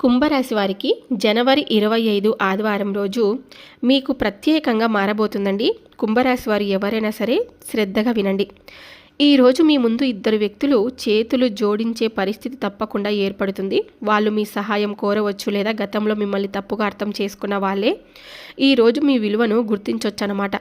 కుంభరాశి వారికి జనవరి ఇరవై ఐదు ఆదివారం రోజు మీకు ప్రత్యేకంగా మారబోతుందండి. కుంభరాశి వారు ఎవరైనా సరే శ్రద్ధగా వినండి. ఈరోజు మీ ముందు ఇద్దరు వ్యక్తులు చేతులు జోడించే పరిస్థితి తప్పకుండా ఏర్పడుతుంది. వాళ్ళు మీ సహాయం కోరవచ్చు లేదా గతంలో మిమ్మల్ని తప్పుగా అర్థం చేసుకున్న వాళ్ళే. ఈరోజు మీ విలువను గుర్తించవచ్చు అన్నమాట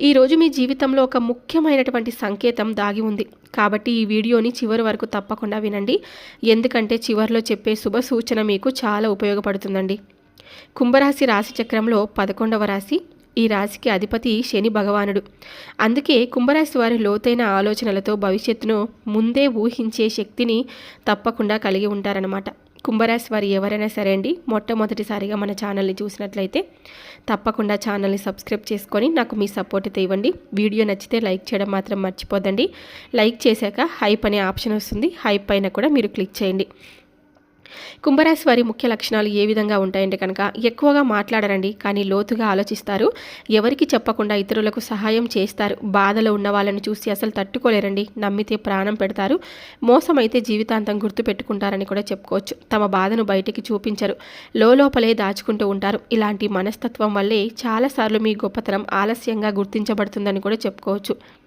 ఈరోజు మీ జీవితంలో ఒక ముఖ్యమైనటువంటి సంకేతం దాగి ఉంది. కాబట్టి ఈ వీడియోని చివరి వరకు తప్పకుండా వినండి. ఎందుకంటే చివరిలో చెప్పే శుభ సూచన మీకు చాలా ఉపయోగపడుతుందండి. కుంభరాశి రాశి చక్రంలో పదకొండవ రాశి ఈ రాశికి అధిపతి శని భగవానుడు. అందుకే కుంభరాశి వారి లోతైన ఆలోచనలతో భవిష్యత్తును ముందే ఊహించే శక్తిని తప్పకుండా కలిగి ఉంటారన్నమాట. కుంభరాశి వారు ఎవరైనా సరే అండి మొట్టమొదటిసారిగా మన ఛానల్ని చూసినట్లయితే తప్పకుండా ఛానల్ని సబ్స్క్రైబ్ చేసుకొని నాకు మీ సపోర్ట్ అయితే ఇవ్వండి వీడియో నచ్చితే లైక్ చేయడం మాత్రం మర్చిపోదండి లైక్ చేశాక హైప్ అనే ఆప్షన్ వస్తుంది. హైప్ పైన కూడా మీరు క్లిక్ చేయండి. కుంభరాశి వారి ముఖ్య లక్షణాలు ఏ విధంగా ఉంటాయంటే కనుక ఎక్కువగా మాట్లాడరండి కానీ లోతుగా ఆలోచిస్తారు. ఎవరికి చెప్పకుండా ఇతరులకు సహాయం చేస్తారు. బాధలో ఉన్న వాళ్ళని చూసి అసలు తట్టుకోలేరండి నమ్మితే ప్రాణం పెడతారు. మోసం అయితే జీవితాంతం గుర్తు పెట్టుకుంటారని కూడా చెప్పుకోవచ్చు. తమ బాధను బయటికి చూపించరు లోపలే దాచుకుంటూ ఉంటారు. ఇలాంటి మనస్తత్వం వల్లే చాలాసార్లు మీ గొప్పతనం ఆలస్యంగా గుర్తించబడుతుందని కూడా చెప్పుకోవచ్చు.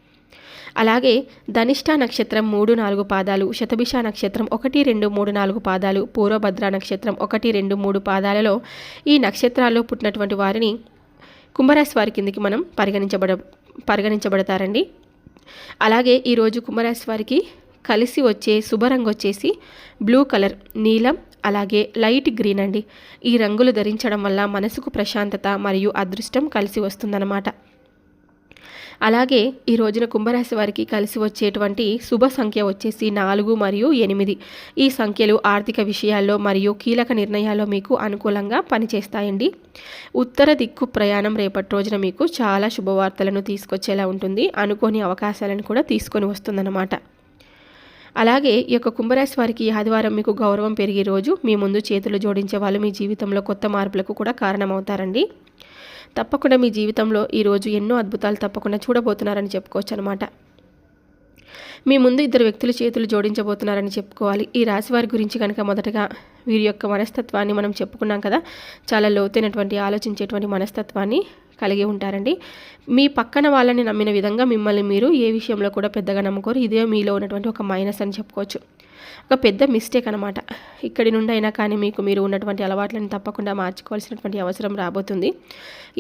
అలాగే ధనిష్ట నక్షత్రం మూడు నాలుగు పాదాలు శతభిష నక్షత్రం ఒకటి రెండు మూడు నాలుగు పాదాలు పూర్వభద్ర నక్షత్రం ఒకటి రెండు మూడు పాదాలలో ఈ నక్షత్రాల్లో పుట్టినటువంటి వారిని కుంభరాశి వారి కిందికి మనం పరిగణించబడ పరిగణించబడతారండి. అలాగే ఈరోజు కుంభరాశి వారికి కలిసి వచ్చే శుభరంగు వచ్చేసి బ్లూ కలర్ నీలం అలాగే లైట్ గ్రీన్ అండి. ఈ రంగులు ధరించడం వల్ల మనసుకు ప్రశాంతత మరియు అదృష్టం కలిసి వస్తుందన్నమాట. అలాగే ఈ రోజున కుంభరాశి వారికి కలిసి వచ్చేటువంటి శుభ సంఖ్య వచ్చేసి నాలుగు మరియు ఎనిమిది. ఈ సంఖ్యలు ఆర్థిక విషయాల్లో మరియు కీలక నిర్ణయాల్లో మీకు అనుకూలంగా పనిచేస్తాయండి. ఉత్తర దిక్కు ప్రయాణం రేపటి రోజున మీకు చాలా శుభవార్తలను తీసుకొచ్చేలా ఉంటుంది. అనుకోని అవకాశాలను కూడా తీసుకొని వస్తుందన్నమాట. అలాగే ఈ యొక్క కుంభరాశి వారికి ఆదివారం మీకు గౌరవం పెరిగే రోజు మీ ముందు చేతులు జోడించే వాళ్ళు మీ జీవితంలో కొత్త మార్పులకు కూడా కారణమవుతారండి. తప్పకుండా మీ జీవితంలో ఈరోజు ఎన్నో అద్భుతాలు తప్పకుండా చూడబోతున్నారని చెప్పుకోవచ్చు అనమాట మీ ముందు ఇద్దరు వ్యక్తులు చేతులు జోడించబోతున్నారని చెప్పుకోవాలి. ఈ రాశి వారి గురించి కనుక మొదటగా వీరి యొక్క మనస్తత్వాన్ని మనం చెప్పుకున్నాం కదా చాలా లోతైనటువంటి ఆలోచించేటువంటి మనస్తత్వాన్ని కలిగి ఉంటారండి. మీ పక్కన వాళ్ళని నమ్మిన విధంగా మిమ్మల్ని మీరు ఏ విషయంలో కూడా పెద్దగా నమ్ముకోరు. ఇదే మీలో ఉన్నటువంటి ఒక మైనస్ అని చెప్పుకోవచ్చు. ఒక పెద్ద మిస్టేక్ అనమాట ఇక్కడి నుండి అయినా కానీ మీకు మీరు ఉన్నటువంటి అలవాట్లను తప్పకుండా మార్చుకోవాల్సినటువంటి అవసరం రాబోతుంది.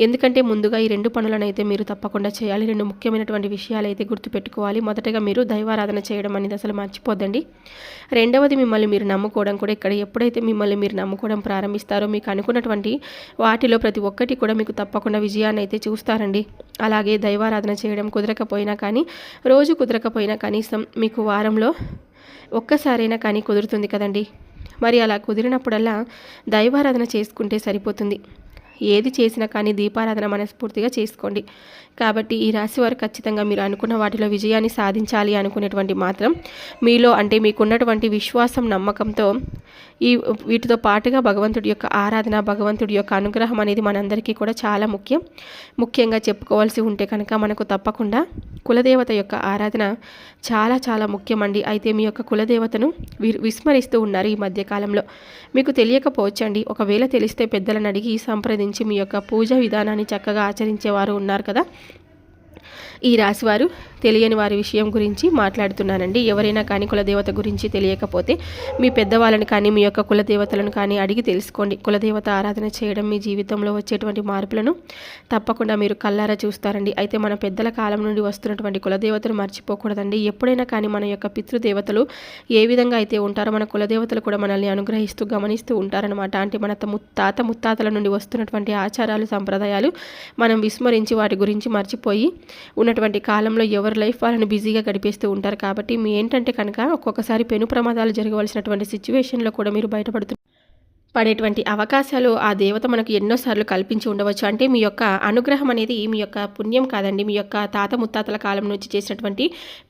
ఎందుకంటే ముందుగా ఈ రెండు పనులనైతే మీరు తప్పకుండా చేయాలి. రెండు ముఖ్యమైనటువంటి విషయాలు అయితే గుర్తుపెట్టుకోవాలి. మొదటగా మీరు దైవారాధన చేయడం అనేది అసలు మర్చిపోద్దండి. రెండవది మిమ్మల్ని మీరు నమ్ముకోవడం కూడా ఇక్కడ ఎప్పుడైతే మిమ్మల్ని మీరు నమ్ముకోవడం ప్రారంభిస్తారో మీకు అనుకున్నటువంటి వాటిలో ప్రతి ఒక్కటి కూడా మీకు తప్పకుండా విజయాన్ని అయితే చూస్తారండి. అలాగే దైవారాధన చేయడం కుదరకపోయినా కానీ రోజు కుదరకపోయినా కనీసం మీకు వారంలో ఒక్కసారైనా కానీ కుదురుతుంది కదండి. మరి అలా కుదిరినప్పుడల్లా దైవారాధన చేసుకుంటే సరిపోతుంది. ఏది చేసినా కానీ దీపారాధన మనస్ఫూర్తిగా చేసుకోండి. కాబట్టి ఈ రాశి వారు ఖచ్చితంగా మీరు అనుకున్న వాటిలో విజయాన్ని సాధించాలి అనుకునేటువంటి మాత్రం మీలో అంటే మీకున్నటువంటి విశ్వాసం నమ్మకంతో ఈ వీటితో పాటుగా భగవంతుడి యొక్క ఆరాధన భగవంతుడి యొక్క అనుగ్రహం అనేది మనందరికీ కూడా చాలా ముఖ్యం. ముఖ్యంగా చెప్పుకోవాల్సి ఉంటే కనుక మనకు తప్పకుండా కులదేవత యొక్క ఆరాధన చాలా చాలా ముఖ్యమండి. అయితే మీ యొక్క కులదేవతను విస్మరిస్తూ ఉన్నారు ఈ మధ్యకాలంలో. మీకు తెలియకపోవచ్చండి. ఒకవేళ తెలిస్తే పెద్దలను అడిగి సంప్రదించి మీ యొక్క పూజ విధానాన్ని చక్కగా ఆచరించేవారు ఉన్నారు కదా. ఈ రాశివారు తెలియని వారి విషయం గురించి మాట్లాడుతున్నానండి. ఎవరైనా కానీ కులదేవత గురించి తెలియకపోతే మీ పెద్దవాళ్ళని కానీ మీ యొక్క కులదేవతలను కానీ అడిగి తెలుసుకోండి. కులదేవత ఆరాధన చేయడం మీ జీవితంలో వచ్చేటువంటి మార్పులను తప్పకుండా మీరు కల్లారా చూస్తారండి. అయితే మన పెద్దల కాలం నుండి వస్తున్నటువంటి కులదేవతను మర్చిపోకూడదండి. ఎప్పుడైనా కానీ మన యొక్క పితృదేవతలు ఏ విధంగా అయితే ఉంటారో మన కులదేవతలు కూడా మనల్ని అనుగ్రహిస్తూ గమనిస్తూ ఉంటారనమాట అంటే మన తాత ముత్తాతల నుండి వస్తున్నటువంటి ఆచారాలు సంప్రదాయాలు మనం విస్మరించి వాటి గురించి మర్చిపోయి ఉన్నటువంటి కాలంలో ఎవరి లైఫ్ వాళ్ళని బిజీగా గడిపేస్తూ ఉంటారు కాబట్టి మీ ఏంటంటే కనుక ఒక్కొక్కసారి పెను ప్రమాదాలు జరగవలసినటువంటి సిచ్యువేషన్లో కూడా మీరు బయటపడుతున్నారు పడేటువంటి అవకాశాలు ఆ దేవత మనకు ఎన్నోసార్లు కల్పించి ఉండవచ్చు. అంటే మీ యొక్క అనుగ్రహం అనేది మీ యొక్క పుణ్యం కాదండి. మీ యొక్క తాత ముత్తాతల కాలం నుంచి చేసినటువంటి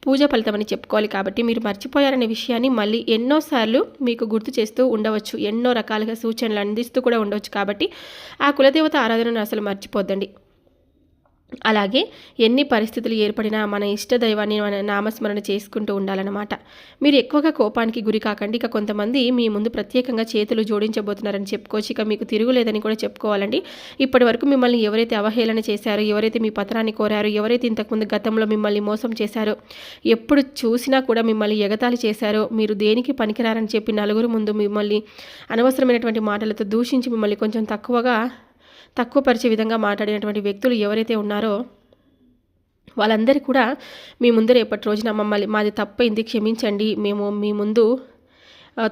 పూజ ఫలితం అని చెప్పుకోవాలి కాబట్టి మీరు మర్చిపోయారనే విషయాన్ని మళ్ళీ ఎన్నోసార్లు మీకు గుర్తు చేస్తూ ఉండవచ్చు. ఎన్నో రకాలుగా సూచనలు అందిస్తూ కూడా ఉండవచ్చు కాబట్టి ఆ కులదేవత ఆరాధనను అసలు మర్చిపోద్దండి. అలాగే ఎన్ని పరిస్థితులు ఏర్పడినా మన ఇష్ట దైవాన్ని మన నామస్మరణ చేసుకుంటూ ఉండాలన్నమాట. మీరు ఎక్కువగా కోపానికి గురి కాకండి. ఇక కొంతమంది మీ ముందు ప్రత్యేకంగా చేతులు జోడించబోతున్నారని చెప్పుకోవచ్చు. ఇక మీకు తిరుగులేదని కూడా చెప్పుకోవాలండి. ఇప్పటి వరకు మిమ్మల్ని ఎవరైతే అవహేళన చేశారో ఎవరైతే మీ పత్రాన్ని కోరారో ఎవరైతే ఇంతకుముందు గతంలో మిమ్మల్ని మోసం చేశారో ఎప్పుడు చూసినా కూడా మిమ్మల్ని ఎగతాళి చేశారో మీరు దేనికి పనికిరారని చెప్పి నలుగురు ముందు మిమ్మల్ని అనవసరమైనటువంటి మాటలతో దూషించి మిమ్మల్ని కొంచెం తక్కువగా తక్కువ పరిచే విధంగా మాట్లాడినటువంటి వ్యక్తులు ఎవరైతే ఉన్నారో వాళ్ళందరూ కూడా మీ ముందర ఎప్పటి రోజున మమ్మల్ని మాది తప్పైంది క్షమించండి మేము మీ ముందు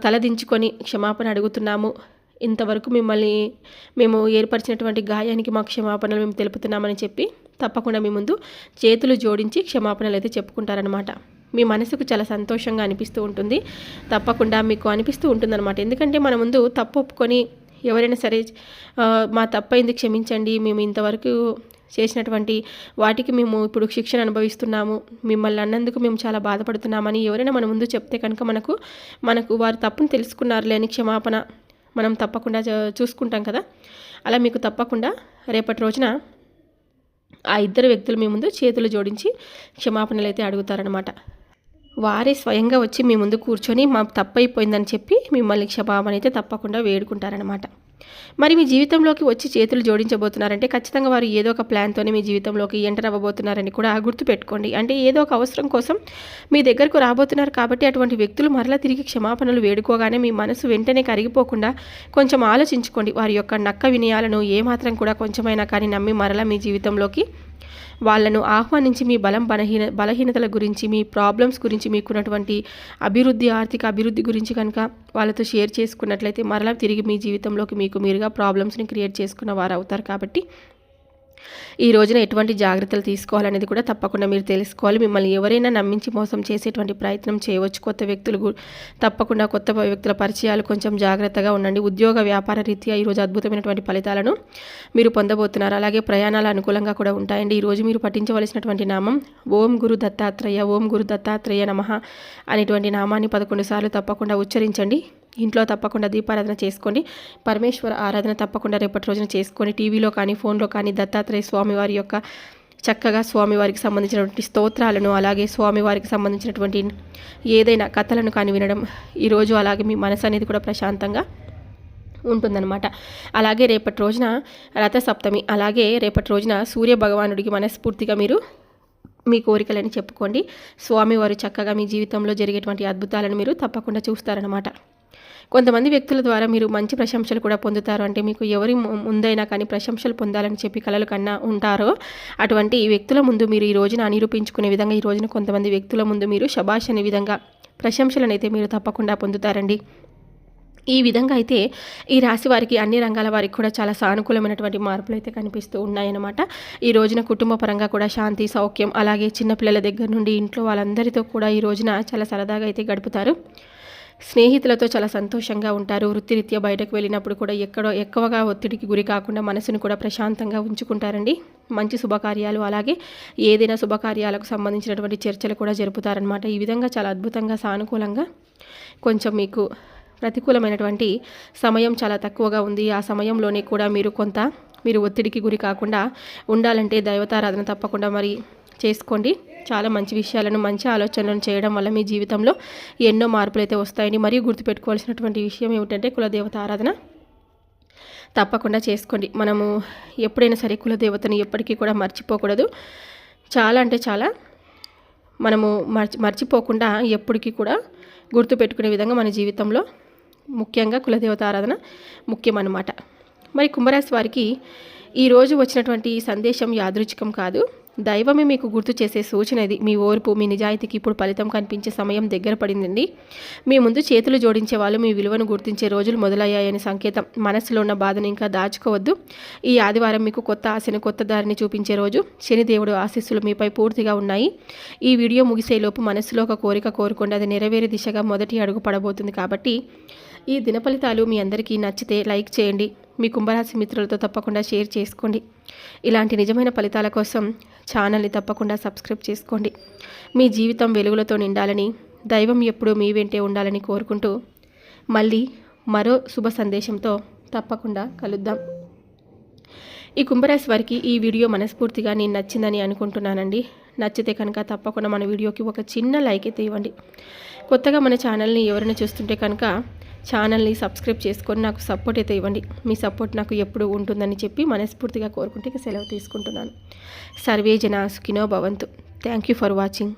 తలదించుకొని క్షమాపణ అడుగుతున్నాము. ఇంతవరకు మిమ్మల్ని మేము ఏర్పరిచినటువంటి గాయానికి మా క్షమాపణలు మేము తెలుపుతున్నామని చెప్పి తప్పకుండా మీ ముందు చేతులు జోడించి క్షమాపణలు అయితే చెప్పుకుంటారనమాట మీ మనసుకు చాలా సంతోషంగా అనిపిస్తూ ఉంటుంది. తప్పకుండా మీకు అనిపిస్తూ ఉంటుందన్నమాట. ఎందుకంటే మన ముందు తప్పు ఒప్పుకొని ఎవరైనా సరే మా తప్పైంది క్షమించండి. మేము ఇంతవరకు చేసినటువంటి వాటికి మేము ఇప్పుడు శిక్షణ అనుభవిస్తున్నాము. మిమ్మల్ని అన్నందుకు మేము చాలా బాధపడుతున్నామని ఎవరైనా మన ముందు చెప్తే కనుక మనకు మనకు వారు తప్పును తెలుసుకున్నారు లేని క్షమాపణ మనం తప్పకుండా చూసుకుంటాం కదా. అలా మీకు తప్పకుండా రేపటి రోజున ఆ ఇద్దరు వ్యక్తులు మీ ముందు చేతులు జోడించి క్షమాపణలు అయితే అడుగుతారనమాట వారే స్వయంగా వచ్చి మీ ముందు కూర్చొని మా తప్పైపోయిందని చెప్పి మిమ్మల్ని క్షమాపణ అయితే తప్పకుండా వేడుకుంటారనమాట మరి మీ జీవితంలోకి వచ్చి చేతులు జోడించబోతున్నారంటే ఖచ్చితంగా వారు ఏదో ఒక ప్లాన్తోనే మీ జీవితంలోకి ఎంటర్ అవ్వబోతున్నారని కూడా గుర్తుపెట్టుకోండి. అంటే ఏదో ఒక అవసరం కోసం మీ దగ్గరకు రాబోతున్నారు కాబట్టి అటువంటి వ్యక్తులు మరలా తిరిగి క్షమాపణలు వేడుకోగానే మీ మనసు వెంటనే కరిగిపోకుండా కొంచెం ఆలోచించుకోండి. వారి యొక్క నక్క వినయాలను ఏమాత్రం కూడా కొంచెమైనా కానీ నమ్మి మరలా మీ జీవితంలోకి వాళ్ళను ఆహ్వానించి మీ బలం బలహీన బలహీనతల గురించి మీ ప్రాబ్లమ్స్ గురించి మీకున్నటువంటి అభివృద్ధి ఆర్థిక అభివృద్ధి గురించి కనుక వాళ్ళతో షేర్ చేసుకున్నట్లయితే మరలా తిరిగి మీ జీవితంలోకి మీకు మీరుగా ప్రాబ్లమ్స్ని క్రియేట్ చేసుకున్న వారు అవుతారు కాబట్టి ఈ రోజున ఎటువంటి జాగ్రత్తలు తీసుకోవాలనేది కూడా తప్పకుండా మీరు తెలుసుకోవాలి. మిమ్మల్ని ఎవరైనా నమ్మించి మోసం చేసేటువంటి ప్రయత్నం చేయవచ్చు. కొత్త వ్యక్తులు తప్పకుండా కొత్త వ్యక్తుల పరిచయాలు కొంచెం జాగ్రత్తగా ఉండండి. ఉద్యోగ వ్యాపార రీత్యా ఈరోజు అద్భుతమైనటువంటి ఫలితాలను మీరు పొందబోతున్నారు. అలాగే ప్రయాణాలు అనుకూలంగా కూడా ఉంటాయండి. ఈరోజు మీరు పఠించవలసినటువంటి నామం ఓం గురు దత్తాత్రేయ ఓం గురు దత్తాత్రేయ నమ అనేటువంటి నామాన్ని పదకొండు సార్లు తప్పకుండా ఉచ్చరించండి. ఇంట్లో తప్పకుండా దీపారాధన చేసుకోండి పరమేశ్వర ఆరాధన తప్పకుండా రేపటి రోజున చేసుకోండి టీవీలో కానీ ఫోన్లో కానీ దత్తాత్రేయ స్వామివారి యొక్క చక్కగా స్వామివారికి సంబంధించినటువంటి స్తోత్రాలను అలాగే స్వామివారికి సంబంధించినటువంటి ఏదైనా కథలను కానీ వినడం ఈరోజు అలాగే మీ మనసు అనేది కూడా ప్రశాంతంగా ఉంటుందన్నమాట. అలాగే రేపటి రోజున రథసప్తమి అలాగే రేపటి రోజున సూర్య భగవానుడికి మనస్ఫూర్తిగా మీరు మీ కోరికలని చెప్పుకోండి. స్వామివారు చక్కగా మీ జీవితంలో జరిగేటువంటి అద్భుతాలను మీరు తప్పకుండా చూస్తారనమాట కొంతమంది వ్యక్తుల ద్వారా మీరు మంచి ప్రశంసలు కూడా పొందుతారు. అంటే మీకు ఎవరి ముందైనా కానీ ప్రశంసలు పొందాలని చెప్పి కలలు కన్నా ఉంటారో అటువంటి వ్యక్తుల ముందు మీరు ఈ రోజున నిరూపించుకునే విధంగా ఈ రోజున కొంతమంది వ్యక్తుల ముందు మీరు శబాష్ అనే విధంగా ప్రశంసలను అయితే మీరు తప్పకుండా పొందుతారండి. ఈ విధంగా అయితే ఈ రాశి వారికి అన్ని రంగాల వారికి కూడా చాలా సానుకూలమైనటువంటి మార్పులు అయితే కనిపిస్తూ ఉన్నాయన్నమాట. ఈ రోజున కుటుంబ పరంగా కూడా శాంతి సౌఖ్యం అలాగే చిన్నపిల్లల దగ్గర నుండి ఇంట్లో వాళ్ళందరితో కూడా ఈ రోజున చాలా సరదాగా అయితే గడుపుతారు. స్నేహితులతో చాలా సంతోషంగా ఉంటారు. వృత్తిరీత్యా బయటకు వెళ్ళినప్పుడు కూడా ఎక్కడో ఎక్కువగా ఒత్తిడికి గురి కాకుండా మనసును కూడా ప్రశాంతంగా ఉంచుకుంటారండి. మంచి శుభకార్యాలు అలాగే ఏదైనా శుభకార్యాలకు సంబంధించినటువంటి చర్చలు కూడా జరుపుతారనమాట ఈ విధంగా చాలా అద్భుతంగా సానుకూలంగా కొంచెం మీకు ప్రతికూలమైనటువంటి సమయం చాలా తక్కువగా ఉంది. ఆ సమయంలోనే కూడా మీరు కొంత మీరు ఒత్తిడికి గురి కాకుండా ఉండాలంటే దైవతారాధన తప్పకుండా మరి చేసుకోండి. చాలా మంచి విషయాలను మంచి ఆలోచనలను చేయడం వల్ల మీ జీవితంలో ఎన్నో మార్పులు అయితే వస్తాయని మరియు గుర్తుపెట్టుకోవాల్సినటువంటి విషయం ఏమిటంటే కులదేవత ఆరాధన తప్పకుండా చేసుకోండి. మనము ఎప్పుడైనా సరే కులదేవతను ఎప్పటికీ కూడా మర్చిపోకూడదు. చాలా అంటే చాలా మనము మర్చి మర్చిపోకుండా ఎప్పటికీ కూడా గుర్తుపెట్టుకునే విధంగా మన జీవితంలో ముఖ్యంగా కులదేవత ఆరాధన ముఖ్యమన్నమాట. మరి కుంభరాశి వారికి ఈరోజు వచ్చినటువంటి సందేశం యాదృచ్ఛికం కాదు. దైవమే మీకు గుర్తు చేసే సూచన ఇది. మీ ఓర్పు మీ నిజాయితీకి ఇప్పుడు ఫలితం కనిపించే సమయం దగ్గర పడిందండి. మీ ముందు చేతులు జోడించే వాళ్ళు మీ విలువను గుర్తించే రోజులు మొదలయ్యాయని సంకేతం. మనసులో ఉన్న బాధను ఇంకా దాచుకోవద్దు. ఈ ఆదివారం మీకు కొత్త ఆశను కొత్త దారిని చూపించే రోజు. శనిదేవుడు ఆశీస్సులు మీపై పూర్తిగా ఉన్నాయి. ఈ వీడియో ముగిసేలోపు మనసులో ఒక కోరిక కోరుకోండి. అది నెరవేరే దిశగా మొదటి అడుగు పడబోతుంది కాబట్టి ఈ దినఫలితాలు మీ అందరికీ నచ్చితే లైక్ చేయండి. మీ కుంభరాశి మిత్రులతో తప్పకుండా షేర్ చేసుకోండి. ఇలాంటి నిజమైన ఫలితాల కోసం ఛానల్ని తప్పకుండా సబ్స్క్రైబ్ చేసుకోండి. మీ జీవితం వెలుగులతో నిండాలని దైవం ఎప్పుడూ మీ వెంటే ఉండాలని కోరుకుంటూ మళ్ళీ మరో శుభ సందేశంతో తప్పకుండా కలుద్దాం. ఈ కుంభరాశి వారికి ఈ వీడియో మనస్ఫూర్తిగా నేను నచ్చిందని అనుకుంటున్నానండి. నచ్చితే కనుక తప్పకుండా మన వీడియోకి ఒక చిన్న లైక్ అయితే ఇవ్వండి. కొత్తగా మన ఛానల్ని ఎవరైనా చూస్తుంటే కనుక ఛానల్ని సబ్స్క్రైబ్ చేసుకొని నాకు సపోర్ట్ అయితే ఇవ్వండి. మీ సపోర్ట్ నాకు ఎప్పుడు ఉంటుందని చెప్పి మనస్ఫూర్తిగా కోరుకుంటే ఇక సెలవు తీసుకుంటున్నాను. సర్వే జనా సుఖినో భవంతు. Thank you for watching